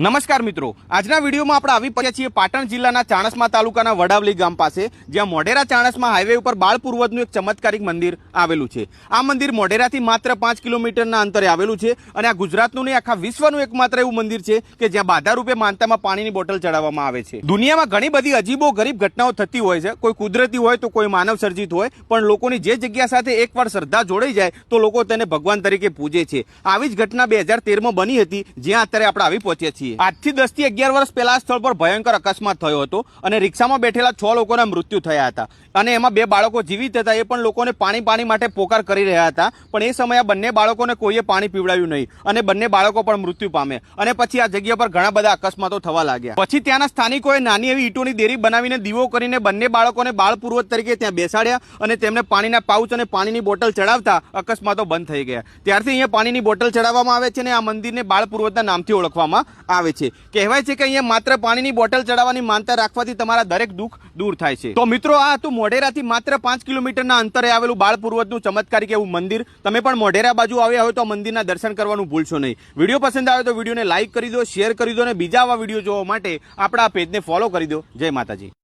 નમસ્કાર મિત્રો. આજના વિડીયોમાં આપણે આવી પડ્યા છીએ પાટણ જિલ્લાના ચાણસમા તાલુકાના વડાવલી ગામ પાસે, જ્યાં મોઢેરા ચાણસમા હાઈવે ઉપર બાળ પૂર્વજનું એક ચમત્કારિક મંદિર આવેલું છે. આ મંદિર મોઢેરાથી માત્ર પાંચ કિલોમીટરના અંતરે આવેલું છે અને આ ગુજરાતનું નહીં, આખા વિશ્વનું એકમાત્ર એવું મંદિર છે કે જ્યાં બાધા રૂપે માનતામાં પાણીની બોટલ ચડાવવામાં આવે છે. દુનિયામાં ઘણી બધી અજીબો ગરીબ ઘટનાઓ થતી હોય છે. કોઈ કુદરતી હોય તો કોઈ માનવ સર્જિત હોય, પણ લોકોની જે જગ્યા સાથે એકવાર શ્રદ્ધા જોડાઈ જાય, તો લોકો તેને ભગવાન તરીકે પૂજે છે. આવી જ ઘટના બે હજાર તેરમાં બની હતી, જ્યાં અત્યારે આપણે આવી પહોંચ્યા છીએ. આજથી દસથી અગિયાર વર્ષ પહેલા સ્થળ પર ભયંકર અકસ્માત થયો હતો અને રિક્ષામાં બેઠેલા છ લોકોના મૃત્યુ થયા હતા. અને એમાં બે બાળકો જીવિત હતા, એ પણ લોકોને પાણી પાણી માટે પોકાર કરી રહ્યા હતા. પણ એ સમયે બંને બાળકોને કોઈએ પાણી પીવડાવ્યું નહીં અને બંને બાળકો પણ મૃત્યુ પામે અને પછી આ જગ્યા પર ઘણા બધા અકસ્માતો થવા લાગ્યા. પછી ત્યાંના સ્થાનિકોએ નાની એવી ઈંટોની દેરી બનાવીને દીવો કરીને બંને બાળકોને બાળ પૂર્વજ તરીકે ત્યાં બેસાડ્યા અને તેમને પાણીના પાઉચ અને પાણીની બોટલ ચડાવતા અકસ્માતો બંધ થઈ ગયા. ત્યારથી અહીંયા પાણીની બોટલ ચડાવવામાં આવે છે અને આ મંદિરને બાળ પૂર્વજના નામથી ઓળખવામાં આવે છે. કહેવાય છે કે અહીંયા માત્ર પાણીની બોટલ ચડાવવાની માનતા રાખવાથી તમારા દરેક દુઃખ દૂર થાય છે. તો મિત્રો, આ હતું મોઢેરાથી માત્ર પાંચ કિલોમીટરના અંતરે આવેલું બાળ પૂર્વજનું ચમત્કારિક એવું મંદિર. તમે પણ મોઢેરા બાજુ આવ્યા હોય તો મંદિરના દર્શન કરવાનું ભૂલશો નહીં. વીડિયો પસંદ આવે તો વિડીયોને લાઇક કરી દો, શેર કરી દો અને બીજા આવા વીડિયો જોવા માટે આપણા પેજને ફોલો કરી દો. જય માતાજી.